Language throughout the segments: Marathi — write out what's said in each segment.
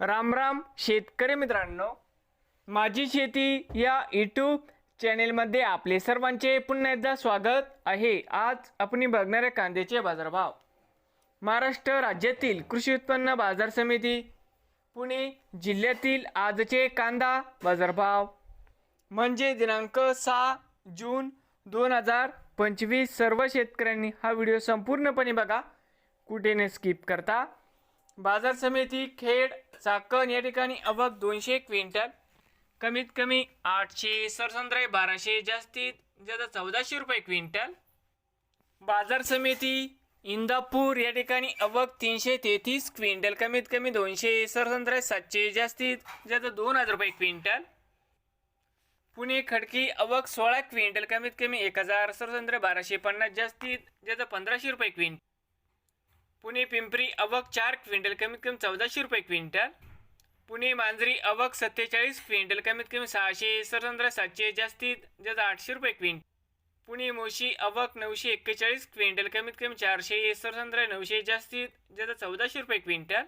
राम राम शेतकरी मित्रांनो. माझी शेती या यूट्यूब चॅनेलमध्ये आपले सर्वांचे पुन्हा एकदा स्वागत आहे. आज आपण बघणारे कांद्याचे बाजारभाव. महाराष्ट्र राज्यातील कृषी उत्पन्न बाजार समिती पुणे जिल्ह्यातील आजचे कांदा बाजारभाव. म्हणजे दिनांक सहा जून दोन हजार पंचवीस सर्व शेतकऱ्यांनी हा व्हिडिओ संपूर्णपणे बघा. कुठे न स्किप करता. बाजार समिती खेड चाकण या ठिकाणी अवघ दोनशे क्विंटल. कमीत कमी आठशे सरसंद्राय बाराशे जास्तीत जास्त चौदाशे रुपये क्विंटल. बाजार समिती इंदापूर या ठिकाणी अवघ तीनशे तेहतीस क्विंटल कमीत कमी दोनशे सरसंद्राय सातशे जास्तीत जास्त दोन हजार रुपये क्विंटल. पुणे खडकी अवघ सोळा क्विंटल कमीत कमी एक हजार सरसंद्र बाराशे पन्नास जास्तीत जास्त पंधराशे रुपये क्विंटल. पुणे पिंपरी अवक चार क्विंटल कमीत कमी चौदाशे रुपये क्विंटल. पुणे मांजरी अवक सत्तेचाळीस क्विंटल कमीत कमी सहाशे सरसंद्र सातशे जास्तीत जास्त आठशे रुपये क्विंटल. पुणे मोशी अवक नऊशे एक्केचाळीस क्विंटल कमीत कमी चारशे सरसंद्र नऊशे जास्तीत जास्त चौदाशे रुपये क्विंटल.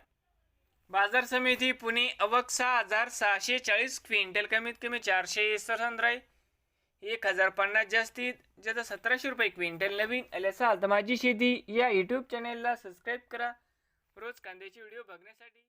बाजार समिती पुणे अवक सहा हजार सहाशे चाळीस क्विंटल कमीत कमी चारशे सरसंद्राय एक हजार पन्नास जास्तीत ज्याचा सतराशे रुपये क्विंटल नवीन आले असाल तर माझी शेती या यूट्यूब चॅनेलला सबस्क्राईब करा. रोज कांद्याचे व्हिडिओ बघण्यासाठी.